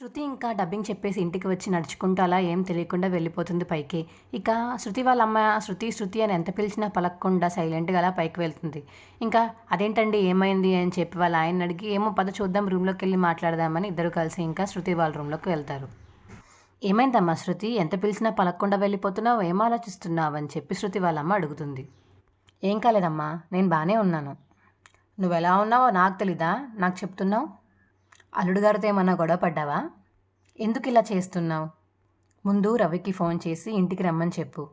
శృతి ఇంకా డబ్బింగ్ చెప్పేసి ఇంటికి వచ్చి నడుచుకుంటూ అలా ఏం తెలియకుండా వెళ్ళిపోతుంది పైకి. ఇక శృతి వాళ్ళ అమ్మ శృతి శృతి అని ఎంత పిలిచినా పలకకుండా సైలెంట్గా అలా పైకి వెళ్తుంది. ఇంకా అదేంటండి ఏమైంది అని చెప్పి వాళ్ళ ఆయన అడిగి ఏమో పద చూద్దాం రూమ్లోకి వెళ్ళి మాట్లాడదామని ఇద్దరు కలిసి ఇంకా శృతి వాళ్ళ రూమ్లోకి వెళ్తారు. ఏమైందమ్మా శృతి ఎంత పిలిచినా పలకకుండా వెళ్ళిపోతున్నావు ఏం ఆలోచిస్తున్నావు? అని చెప్పి శృతి వాళ్ళ అమ్మ అడుగుతుంది. ఏం కాలేదమ్మా నేను బాగానే ఉన్నాను. నువ్వు ఎలా ఉన్నావో నాకు తెలీదా? నాకు చెప్తున్నావు? అల్లుడు గారితో ఏమన్నా గొడవ పడ్డావా? ఎందుకు ఇలా చేస్తున్నావు? ముందు రవికి ఫోన్ చేసి ఇంటికి రమ్మని చెప్పు.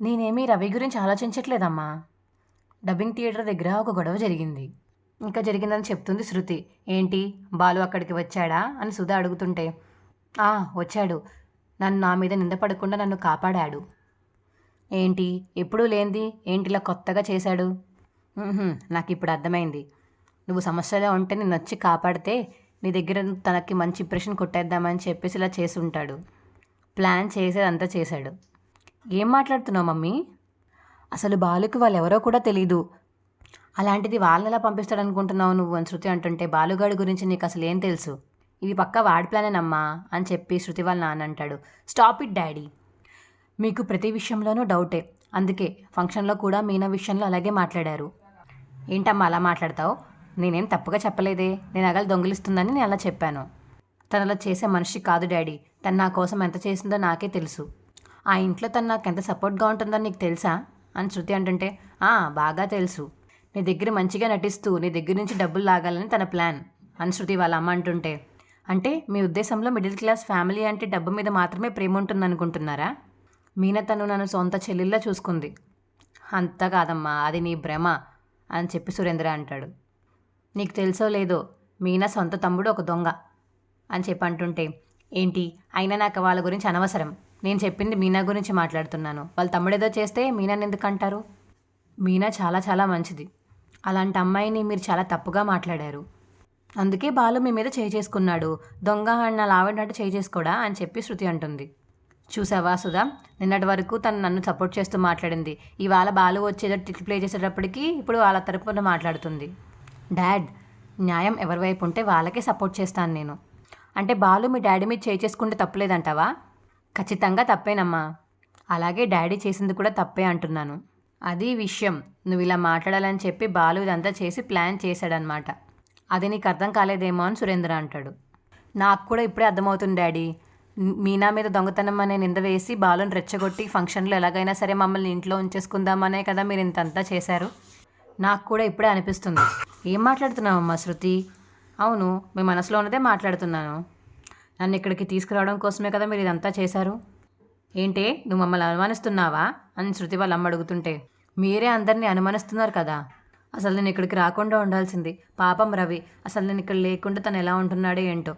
నేనేమీ రవి గురించి ఆలోచించట్లేదమ్మా. డబ్బింగ్ థియేటర్ దగ్గర ఒక గొడవ జరిగింది. ఇంకా జరిగిందని చెప్తుంది శృతి. ఏంటి? బాలు అక్కడికి వచ్చాడా? అని సుధా అడుగుతుంటే. "ఆ, వచ్చాడు. నన్ను నా మీద నిందపడకుండా నన్ను కాపాడాడు. ఏంటి? ఎప్పుడూ లేనిది? ఏంటి ఇలా కొత్తగా చేశాడు? నాకు ఇప్పుడు అర్థమైంది. నువ్వు సమస్యలో ఉంటే నిన్ను వచ్చి కాపాడితే నీ దగ్గర తనకి మంచి ఇంప్రెషన్ కొట్టేద్దామని చెప్పేసి ఇలా చేసి ఉంటాడు ప్లాన్ చేసేదంతా చేశాడు. ఏం మాట్లాడుతున్నావు మమ్మీ? అసలు బాలుకి వాళ్ళు ఎవరో కూడా తెలీదు. అలాంటిది వాళ్ళని ఎలా పంపిస్తాడు అనుకుంటున్నావు నువ్వు అని శృతి అంటుంటే బాలుగాడి గురించి నీకు అసలు ఏం తెలుసు? ఇది పక్క వాడి ప్లానేనమ్మా అని చెప్పి శృతి వాళ్ళ నాన్న అంటాడు. Stop it daddy. మీకు ప్రతి విషయంలోనూ డౌటే. అందుకే ఫంక్షన్లో కూడా మీనా విషయంలో అలాగే మాట్లాడారు. ఏంటమ్మా అలా మాట్లాడతావు? నేనేం తప్పుగా చెప్పలేదే. నేను అగలు దొంగిలిస్తుందని నేను అలా చెప్పాను. తను అలా చేసే మనిషి కాదు డాడీ. తను నా కోసం ఎంత చేసిందో నాకే తెలుసు. ఆ ఇంట్లో తను నాకు ఎంత సపోర్ట్గా ఉంటుందో నీకు తెలుసా? అని శృతి అంటుంటే "ఆ, బాగా తెలుసు. నీ దగ్గర మంచిగా నటిస్తూ నీ దగ్గర నుంచి డబ్బులు లాగాలని తన ప్లాన్ అని శృతి వాళ్ళ అమ్మ అంటుంటే. అంటే మీ ఉద్దేశంలో మిడిల్ క్లాస్ ఫ్యామిలీ అంటే డబ్బు మీద మాత్రమే ప్రేమ ఉంటుంది అనుకుంటున్నారా మీన తను నన్ను సొంత చెల్లెల్లా చూసుకుంది. అంత కాదమ్మా అది నీ భ్రమ అని చెప్పి సురేంద్ర అంటాడు. నీకు తెలుసో లేదో మీనా సొంత తమ్ముడు ఒక దొంగ అని చెప్పి అంటుంటే ఏంటి? అయినా నాకు వాళ్ళ గురించి అనవసరం. నేను చెప్పింది మీనా గురించి మాట్లాడుతున్నాను. వాళ్ళ తమ్ముడేదో చేస్తే మీనాని ఎందుకు అంటారు? మీనా చాలా చాలా మంచిది. అలాంటి అమ్మాయిని మీరు చాలా తప్పుగా మాట్లాడారు. అందుకే బాలు మీ మీద చేయి చేసుకున్నాడు. దొంగ అన్న లావడినట్టు చేయి చేసుకోడా అని చెప్పి శృతి అంటుంది. చూసావా సుధా? నిన్నటి వరకు తను నన్ను సపోర్ట్ చేస్తూ మాట్లాడింది. ఇవాళ బాలు వచ్చేదో ట్రిక్ ప్లే చేసేటప్పటికి ఇప్పుడు వాళ్ళ తరపున మాట్లాడుతుంది. డాడ్ న్యాయం ఎవరి వైపు ఉంటే వాళ్ళకే సపోర్ట్ చేస్తాను నేను. అంటే బాలు మీ డాడీ మీద చేసుకుంటే తప్పులేదంటావా? ఖచ్చితంగా తప్పేనమ్మా. అలాగే డాడీ చేసింది కూడా తప్పే అంటున్నాను. అది విషయం. నువ్వు ఇలా మాట్లాడాలని చెప్పి బాలు ఇదంతా చేసి ప్లాన్ చేశాడనమాట అది నీకు అర్థం కాలేదేమో అని సురేంద్ర అంటాడు. నాకు కూడా ఇప్పుడే అర్థమవుతుంది డాడీ. మీనా మీద దొంగతనం అనే నింద వేసి బాలుని రెచ్చగొట్టి ఫంక్షన్లో ఎలాగైనా సరే మమ్మల్ని ఇంట్లో ఉంచేసుకుందామనే కదా మీరు ఇంతంతా చేశారు. నాకు కూడా ఇప్పుడే అనిపిస్తుంది. ఏం మాట్లాడుతున్నావమ్మా శృతి? అవును మీ మనసులో ఉన్నదే మాట్లాడుతున్నాను. నన్ను ఇక్కడికి తీసుకురావడం కోసమే కదా మీరు ఇదంతా చేశారు? ఏంటే నువ్వు మమ్మల్ని అనుమానిస్తున్నావా? అని శృతి వాళ్ళ అమ్మ అడుగుతుంటే మీరే అందరినీ అనుమానిస్తున్నారు కదా. అసలు నేను ఇక్కడికి రాకుండా ఉండాల్సింది పాపం రవి. అసలు నేను ఇక్కడ లేకుండా తను ఎలా ఉంటున్నాడో ఏంటో.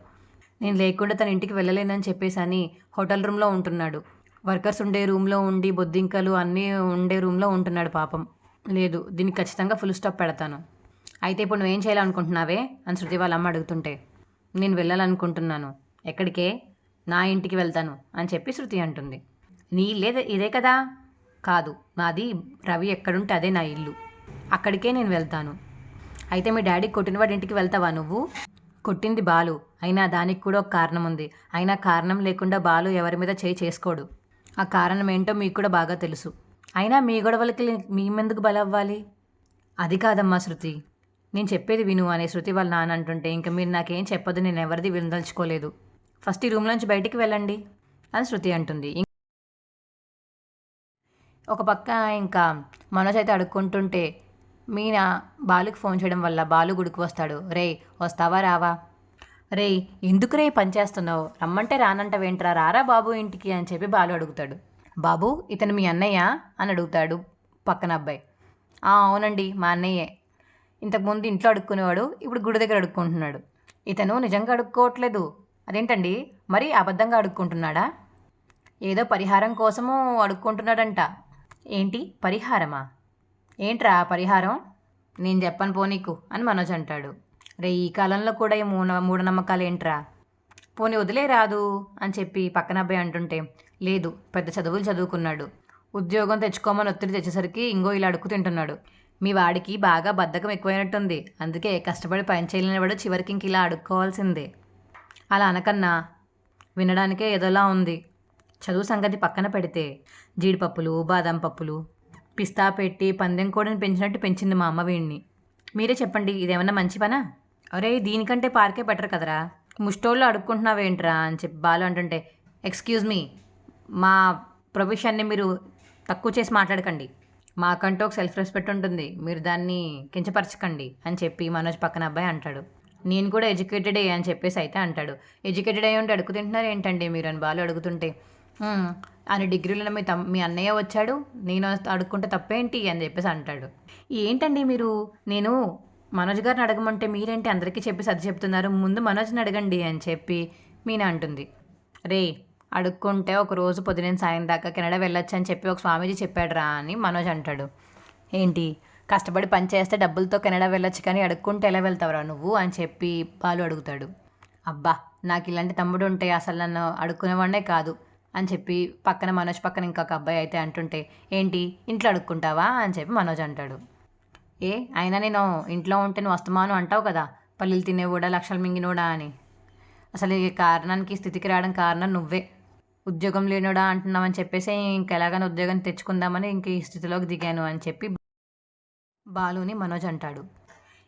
నేను లేకుండా తన ఇంటికి వెళ్ళలేనని చెప్పేసి అని హోటల్ రూమ్లో ఉంటున్నాడు. వర్కర్స్ ఉండే రూమ్లో ఉండి బొద్దింకలు అన్నీ ఉండే రూమ్లో ఉంటున్నాడు పాపం. లేదు దీనికి ఖచ్చితంగా ఫుల్ స్టాప్ పెడతాను. అయితే ఇప్పుడు నువ్వేం చేయాలనుకుంటున్నావే? అని శృతి వాళ్ళ అమ్మ అడుగుతుంటే. నేను వెళ్ళాలనుకుంటున్నాను. ఎక్కడికే? నా ఇంటికి వెళ్తాను అని చెప్పి శృతి అంటుంది. నీ లేదా ఇదే కదా? కాదు నాది రవి ఎక్కడుంటే అదే నా ఇల్లు. అక్కడికే నేను వెళ్తాను. అయితే మీ డాడీ కొట్టినవాడి ఇంటికి వెళ్తావా నువ్వు? కొట్టింది బాలు. అయినా దానికి కూడా ఒక కారణం ఉంది. అయినా కారణం లేకుండా బాలు ఎవరి మీద చేయి చేసుకోడు. ఆ కారణం ఏంటో మీకు కూడా బాగా తెలుసు. అయినా మీ గొడవలకి మేమెందుకు బలవ్వాలి? అది కాదమ్మా శృతి. నేను చెప్పేది విను అనే శృతి వాళ్ళ నాన్న అంటుంటే ఇంకా మీరు నాకేం చెప్పదు నేను ఎవరిది వినదలుచుకోలేదు. ఫస్ట్ ఈ రూమ్లోంచి బయటికి వెళ్ళండి అని శృతి అంటుంది. ఒక పక్క ఇంకా మనోజ్ అయితే అడుక్కుంటుంటే మీనా బాలుకి ఫోన్ చేయడం వల్ల బాలు గుడికి వస్తాడు. రేయ్ వస్తావా రావా? రేయ్ ఎందుకు రే పని చేస్తున్నావు? రమ్మంటే రానంటావేంట్రా? రారా బాబు ఇంటికి? అని చెప్పి బాలు అడుగుతాడు. బాబు ఇతను మీ అన్నయ్య? అని అడుగుతాడు పక్కన అబ్బాయి. అవునండి మా అన్నయ్యే. ఇంతకుముందు ఇంట్లో అడుక్కునేవాడు ఇప్పుడు గుడి దగ్గర అడుక్కుంటున్నాడు. ఇతను నిజంగా అడుక్కోవట్లేదు. అదేంటండి? మరి అబద్ధంగా అడుక్కుంటున్నాడా? ఏదో పరిహారం కోసము అడుక్కుంటున్నాడంట. ఏంటి? పరిహారమా? ఏంట్రా పరిహారం? నేను చెప్పను పో నీకు అని మనోజ్ అంటాడు. రే ఈ కాలంలో కూడా ఈ మూఢ మూఢనమ్మకాలు ఏంట్రా? పోనీ వదిలే రాదు అని చెప్పి పక్కన అబ్బాయి అంటుంటే లేదు పెద్ద చదువులు చదువుకున్నాడు. ఉద్యోగం తెచ్చుకోమని ఒత్తిడి తెచ్చేసరికి ఇంగో ఇలా అడుక్కు తింటున్నాడు. మీ వాడికి బాగా బద్ధకం ఎక్కువైనట్టుంది. అందుకే కష్టపడి పని చేయలేని వాడు చివరికి ఇంక ఇలా అడుక్కోవాల్సిందే. అలా అనకన్నా వినడానికే ఏదోలా ఉంది. చదువు సంగతి పక్కన పెడితే జీడిపప్పులు బాదం పప్పులు పిస్తా పెట్టి పందెం కోడిని పెంచినట్టు పెంచింది మా అమ్మ వీడిని మీరే చెప్పండి ఇదేమన్నా మంచి పనా? అరే దీనికంటే పార్కే బెటర్ కదరా. ముష్టోళ్ళు అడుక్కుంటున్నావేంట్రా అని చెప్పి బాలు అంటుంటే ఎక్స్క్యూజ్ మీ మా ప్రొఫెషన్ని మీరు తక్కువ చేసి మాట్లాడకండి. మాకంటూ ఒక సెల్ఫ్ రెస్పెక్ట్ ఉంటుంది. మీరు దాన్ని కించపరచకండి అని చెప్పి మనోజ్ పక్కన అబ్బాయి అంటాడు. నేను కూడా ఎడ్యుకేటెడే అని చెప్పేసి అయితే అంటాడు. ఎడ్యుకేటెడ్ అయ్యి ఉంటే అడుగుతుంటున్నారు ఏంటండి మీరు అని బాలు అడుగుతుంటే ఆయన డిగ్రీలో మీ తమ్ మీ అన్నయ్య వచ్చాడు. నేను అడుక్కుంటే తప్పేంటి? అని చెప్పేసి అంటాడు. ఏంటండి మీరు? నేను మనోజ్ గారిని అడగమంటే మీరేంటి అందరికీ చెప్పి అది చెప్తున్నారు? ముందు మనోజ్ని అడగండి అని చెప్పి మీనా అంటుంది. రే అడుక్కుంటే ఒక రోజు పొద్దున సాయం దాకా కెనడా వెళ్ళొచ్చు అని చెప్పి ఒక స్వామీజీ చెప్పాడురా అని మనోజ్ అంటాడు. ఏంటి? కష్టపడి పని చేస్తే డబ్బులతో కెనడా వెళ్ళొచ్చు కానీ అడుక్కుంటే ఎలా వెళ్తావురా నువ్వు అని చెప్పి బాలు అడుగుతాడు. అబ్బా నాకు ఇలాంటి తమ్ముడు ఉంటే అసలు నన్ను అడుక్కునేవాడే కాదు అని చెప్పి పక్కన మనోజ్ పక్కన ఇంకొక అబ్బాయి అయితే అంటుంటే ఏంటి? ఇంట్లో అడుక్కుంటావా అని చెప్పి మనోజ్ అంటాడు. ఏ అయినా నేను ఇంట్లో ఉంటే నువ్వు వస్తమాను అంటావు కదా పల్లీలు తినేవాడా లక్షలు మింగినోడా అని. అసలు ఈ కారణానికి స్థితికి రావడం కారణం నువ్వే. ఉద్యోగం లేనోడా అంటున్నామని చెప్పేసి ఇంకెలాగైనా ఉద్యోగం తెచ్చుకుందామని ఇంక ఈ స్థితిలోకి దిగాను అని చెప్పి బాలుని మనోజ్ అంటాడు.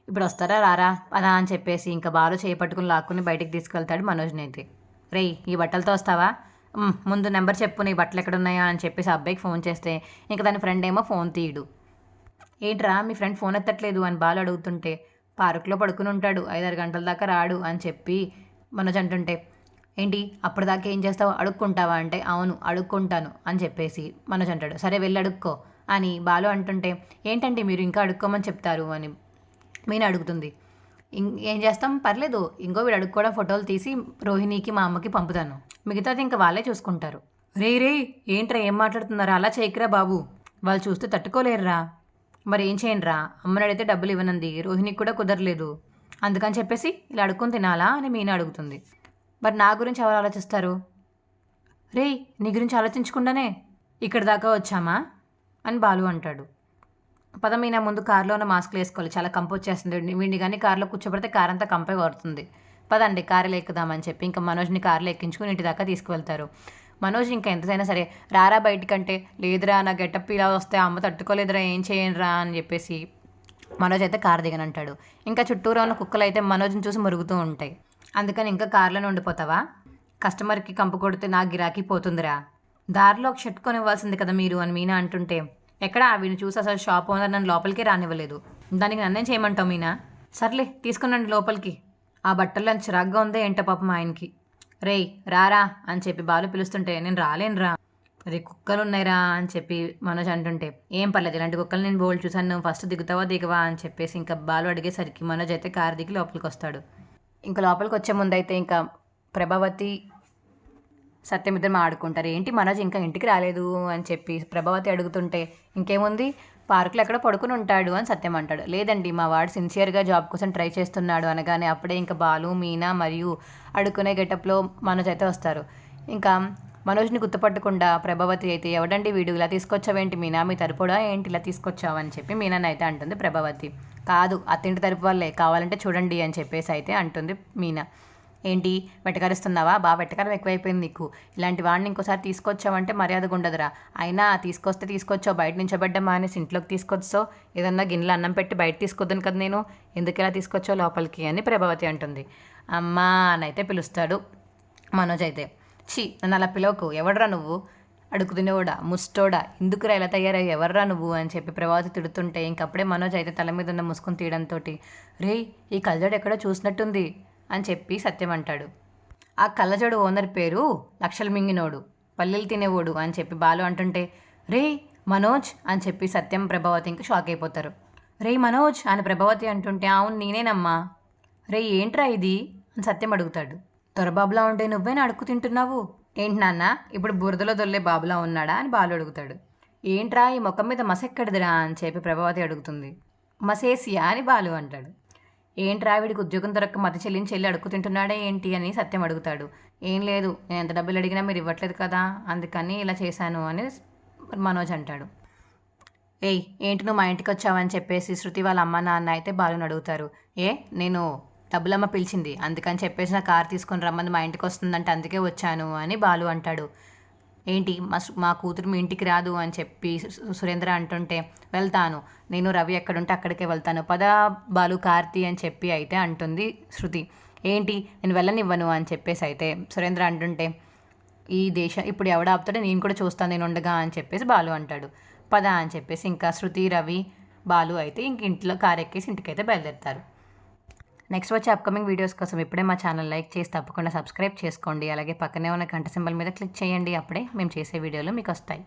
ఇప్పుడు వస్తారా రారా? అలా అని చెప్పేసి ఇంకా బాలు చేపట్టుకుని లాక్కుని బయటికి తీసుకెళ్తాడు మనోజ్ని అయితే. రేయ్ ఈ బట్టలతో వస్తావా? ముందు నెంబర్ చెప్పు నీ బట్టలు ఎక్కడున్నాయా అని చెప్పేసి అబ్బాయికి ఫోన్ చేస్తే ఇంకా దాని ఫ్రెండ్ ఏమో ఫోన్ తీయడు. ఏంట్రా మీ ఫ్రెండ్ ఫోన్ ఎత్తట్లేదు అని బాలు అడుగుతుంటే పార్కులో పడుకుని ఉంటాడు ఐదారు గంటల దాకా రాడు అని చెప్పి మనోజ్ అంటుంటే ఏంటి? అప్పటిదాకా ఏం చేస్తావు? అడుక్కుంటావా? అంటే అవును అడుక్కుంటాను అని చెప్పేసి మనోజ్ అంటాడు. సరే వెళ్ళి అడుక్కో అని బాలు అంటుంటే ఏంటంటే మీరు ఇంకా అడుక్కోమని చెప్తారు అని మీన అడుగుతుంది. ఇం- ఏం చేస్తాం? పర్లేదు ఇంకో వీడు అడుక్కోవడం ఫోటోలు తీసి రోహిణికి మా అమ్మకి పంపుతాను. మిగతాది ఇంకా వాళ్ళే చూసుకుంటారు. రే రే ఏంట్రా ఏం మాట్లాడుతున్నారా? అలా చేయకురా బాబు. వాళ్ళు చూస్తే తట్టుకోలేరురా. మరి ఏం చేయండిరా? అమ్మని అడిగితే డబ్బులు ఇవ్వనంది. రోహిణికి కూడా కుదరలేదు. అందుకని చెప్పేసి ఇలా అడుక్కొని తినాలా అని మీనా అడుగుతుంది. మరి నా గురించి ఎవరు ఆలోచిస్తారు? రే నీ గురించి ఆలోచించకుండానే ఇక్కడి దాకా వచ్చామా? అని బాలు అంటాడు. పద నా ముందు కారులో ఉన్న మాస్క్లు వేసుకోవాలి. చాలా కంపు వచ్చేస్తుంది. వీడిని కానీ కారులో కూర్చోబెడితే కార్ అంతా కంపే కొడుతుంది. పదండి కారులో ఎక్కుదామని చెప్పి ఇంకా మనోజ్ని కారులో ఎక్కించుకుని ఇంటి దాకా తీసుకువెళ్తారు. మనోజ్ ఇంకా ఎంతైనా సరే రారా బయటికంటే లేదురా నా గెటప్ ఇలా వస్తే అమ్మ తట్టుకోలేదురా ఏం చేయనురా అని చెప్పేసి మనోజ్ అయితే కారు దిగనంటాడు. ఇంకా చుట్టూరా ఉన్న కుక్కలు అయితే మనోజ్ని చూసి మురుగుతూ ఉంటాయి. అందుకని ఇంకా కారులోనే ఉండిపోతావా? కస్టమర్కి కంపు కొడితే నా గిరాకీ పోతుందిరా. దారిలో ఒక షర్ట్ కొనివ్వాల్సింది కదా మీరు అని మీనా అంటుంటే ఎక్కడ వీడిని చూసి అసలు షాప్ ఓనర్ నన్ను లోపలికే రానివ్వలేదు. దానికి నన్నేం చేయమంటావు మీనా? సర్లే తీసుకున్నాండి లోపలికి. ఆ బట్టల్లో చిరాగ్గా ఉందే ఏంటో పాపం ఆయనకి. రేయ్ రారా అని చెప్పి బాలు పిలుస్తుంటే నేను రాలేనురా. రే కుక్కలు ఉన్నాయిరా అని చెప్పి మనోజ్ అంటుంటే ఏం పర్లేదు ఇలాంటి కుక్కలు నేను బోల్డ్ చూసాను నువ్వు ఫస్ట్ దిగుతావా దిగవా అని చెప్పేసి ఇంకా బాలు అడిగేసరికి మనోజ్ అయితే కారు దిగి లోపలికి వస్తాడు ఇంకా లోపలికి వచ్చే ముందు అయితే ఇంకా ప్రభావతి ఇద్దరు ఆడుకుంటారు. ఏంటి మనోజ్ ఇంకా ఇంటికి రాలేదు అని చెప్పి ప్రభావతి అడుగుతుంటే ఇంకేముంది? పార్కులో ఎక్కడ పడుకుని ఉంటాడు అని సత్యం అంటాడు. లేదండి మా వాడు సిన్సియర్గా జాబ్ కోసం ట్రై చేస్తున్నాడు అనగానే అప్పుడే ఇంకా బాలు మీనా మరియు అడుకునే గెటప్లో మనోజ్ అయితే వస్తారు. ఇంకా మనోజ్ని గుర్తుపట్టకుండా ప్రభావతి అయితే ఎవడండి వీడు? ఇలా తీసుకొచ్చావేంటి మీనా? మీ తరపుడా? ఏంటి ఇలా తీసుకొచ్చావని చెప్పి మీనాని అయితే అంటుంది ప్రభావతి. కాదు అత్తింటి తరపు వాళ్ళే. కావాలంటే చూడండి అని చెప్పేసి అయితే అంటుంది మీనా. ఏంటి? వెటకరిస్తున్నావా? బాగా వెటకరం ఎక్కువైపోయింది నీకు. ఇలాంటి వాడిని ఇంకోసారి తీసుకొచ్చావంటే మర్యాదగా ఉండదురా అయినా తీసుకొస్తే తీసుకొచ్చావు. బయట నుంచోబెడ్డ మానేసి ఇంట్లోకి తీసుకొచ్చావు. ఏదన్నా గిన్నెలు అన్నం పెట్టి బయట తీసుకొద్దాను కదా నేను. ఎందుకు ఇలా తీసుకొచ్చావు లోపలికి? అని ప్రభావతి అంటుంది. అమ్మా అని అయితే పిలుస్తాడు మనోజ్ అయితే. ఛీ నన్ను అలా పిలవకు. ఎవడరా నువ్వు? అడుగు తినేవాడా? ముస్టోడా ఎందుకురా ఇలా తయారయ్యి ఎవర్రా నువ్వు? అని చెప్పి ప్రభావతి తిడుతుంటే ఇంకప్పుడే మనోజ్ అయితే తల మీద ఉన్న ముసుకుని తీయడంతో రే ఈ కళ్ళజోడు ఎక్కడో చూసినట్టుంది అని చెప్పి సత్యం అంటాడు. ఆ కళ్ళజోడు ఓనర్ పేరు లక్షలు మింగినోడు. పల్లెలు తినేవాడు అని చెప్పి బాలు అంటుంటే రే మనోజ్ అని చెప్పి సత్యం ప్రభావతి ఇంకా షాక్ అయిపోతారు. రే మనోజ్ అని ప్రభావతి అంటుంటే అవును నేనేనమ్మా. రే ఏంట్రా ఇది? అని సత్యం అడుగుతాడు. దొరబాబులా ఉంటే నువ్వేనా అడుక్కు తింటున్నావు? ఏంటి నాన్న ఇప్పుడు బురదలో దొల్లే బాబులా ఉన్నాడా అని బాలు అడుగుతాడు. ఏంట్రా ఈ ముఖం మీద మసెక్కడిదిరా అని చెప్పి ప్రభావతి అడుగుతుంది. మసేసియా అని బాలు అంటాడు. ఏంట్రా వీడికి ఉద్యోగం దొరక్క మత చెల్లించి వెళ్ళి అడుక్కు తింటున్నాడే ఏంటి అని సత్యం అడుగుతాడు. ఏం లేదు నేను ఎంత డబ్బులు అడిగినా మీరు ఇవ్వట్లేదు కదా అందుకని ఇలా చేశాను అని మనోజ్ అంటాడు. ఏయ్ ఏంటి నువ్వు మా ఇంటికి వచ్చావని చెప్పేసి శృతి వాళ్ళ అమ్మ నాన్న అయితే బాలుని అడుగుతారు. ఏ నేను డబ్బులమ్మ పిలిచింది. అందుకని చెప్పేసి నా కార్ తీసుకొని రమ్మని మా ఇంటికి వస్తుందంటే అందుకే వచ్చాను అని బాలు అంటాడు. ఏంటి? మా మా కూతురు మీ ఇంటికి రాదు అని చెప్పి సు- సురేంద్ర అంటుంటే వెళ్తాను. నేను రవి ఎక్కడుంటే అక్కడికే వెళ్తాను. పద బాలు కార్తీ అని చెప్పి అయితే అంటుంది శృతి. ఏంటి? నేను వెళ్ళనివ్వను అని చెప్పేసి అయితే సురేంద్ర అంటుంటే ఈ దేశం ఇప్పుడు ఎవడ ఆపుతాడో నేను కూడా చూస్తాను నేను ఉండగా అని చెప్పేసి బాలు అంటాడు. పద అని చెప్పేసి ఇంకా శృతి రవి బాలు అయితే ఇంక ఇంట్లో కార్ ఎక్కేసి ఇంటికైతే బయలుదేరుతారు. నెక్స్ట్ వచ్చే అప్కమింగ్ వీడియోస్ కోసం ఇప్పుడే మా ఛానల్ లైక్ చేసి తప్పకుండా సబ్స్క్రైబ్ చేసుకోండి. అలాగే పక్కనే ఉన్న గంట సింబల్ మీద క్లిక్ చేయండి. అప్పుడే మేము చేసే వీడియోలు మీకు వస్తాయి.